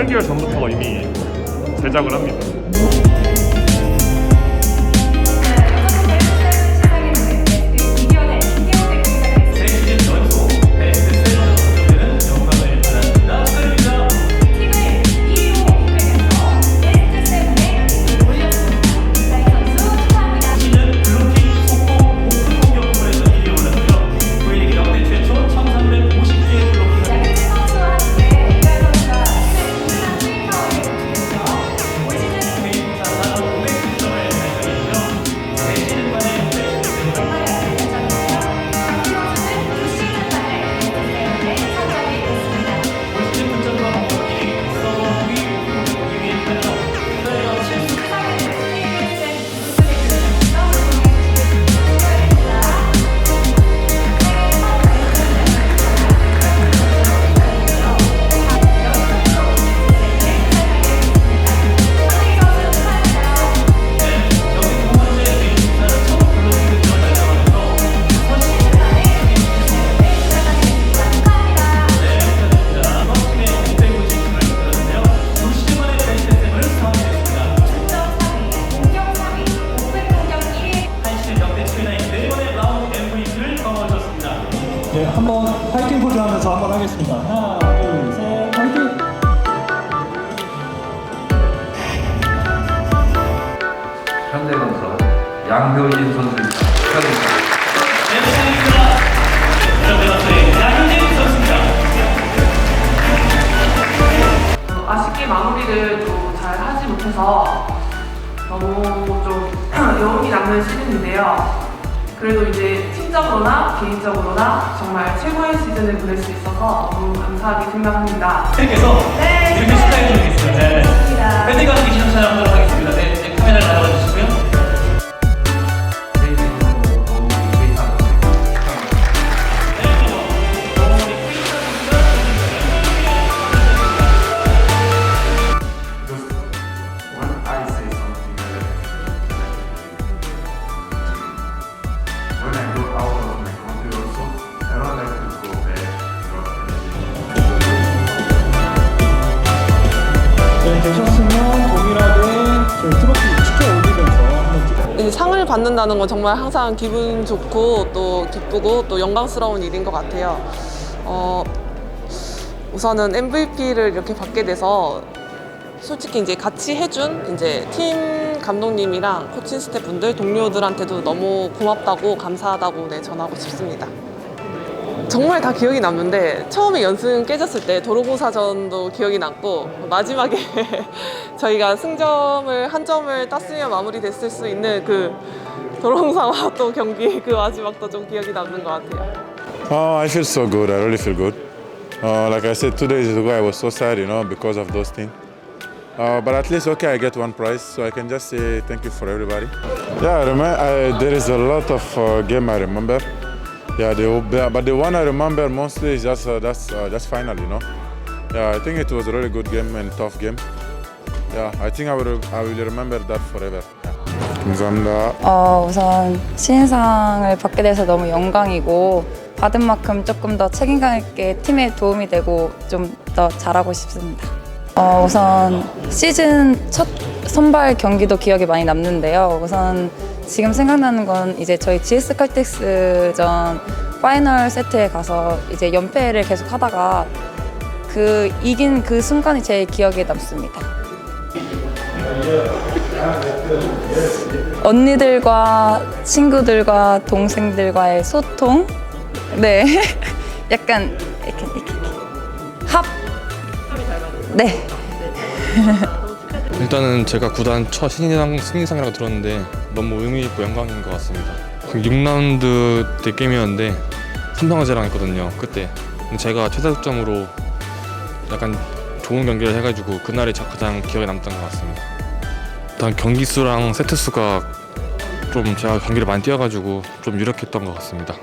8개월 전부터 이미 제작을 합니다. 네, 한번 파이팅 포즈 하면서 한번 하겠습니다. 하나, 둘, 셋, 파이팅! 현대건설 양효진 선수입니다. 축하드립니다. 아쉽게 마무리를 또 잘 하지 못해서 너무 좀 여운이 남는 시즌인데요. 그래도 이제 팀적으로나 개인적으로나 정말 최고의 시즌을 보낼 수 있어서 너무 감사하게 생각합니다. 께서 이렇게 축하해 주겠습니다. 네. 밴드가 받는다는 건 정말 항상 기분 좋고 또 기쁘고 또 영광스러운 일인 것 같아요. 어, 우선은 MVP를 이렇게 받게 돼서 솔직히 이제 같이 해준 이제 팀 감독님이랑 코칭 스태프분들 동료들한테도 너무 고맙다고 감사하다고 네, 전하고 싶습니다. 정말 다 기억이 남는데 처음에 연승 깨졌을 때 도로공사전도 기억이 남고 마지막에 저희가 승점을 한 점을 땄으면 마무리됐을 수 있는 그 도로공사와 또 경기 그 마지막도 좀 기억이 남는 것 같아요. Oh, I feel so good. I really feel good. Uh, like I said two days ago, I was so sad, you know, because of those things. Uh, but at least, okay, I get one prize, so I can just say thank you for everybody. Yeah, I remember, I, there is a lot of uh, game I remember. Yeah, the, but the one I remember mostly is just uh, that's uh, just final, you know. Yeah, I think it was a really good game and tough game. Yeah, I think I will I will remember that forever. 감사합니다. 어, 우선 신인상을 받게 돼서 너무 영광이고 받은 만큼 조금 더 책임감 있게 팀에 도움이 되고 좀 더 잘하고 싶습니다. 어, 우선 시즌 첫 선발 경기도 기억에 많이 남는데요. 우선 지금 생각나는 건 이제 저희 GS 칼텍스전 파이널 세트에 가서 이제 연패를 계속 하다가 그 이긴 그 순간이 제일 기억에 남습니다. 언니들과 친구들과 동생들과의 소통, 네, 약간 이렇게 이렇게. 합, 네. 일단은 제가 구단 첫 신인상 신인상이라고 들었는데 너무 의미 있고 영광인 것 같습니다. 그 6라운드 때 게임이었는데 삼성화재랑 했거든요. 그때 제가 최다 득점으로 약간 좋은 경기를 해가지고 그날이 자- 가장 기억에 남던 것 같습니다. 일단 경기 수랑 세트 수가 좀 제가 경기를 많이 뛰어가지고 좀 유력했던 것 같습니다.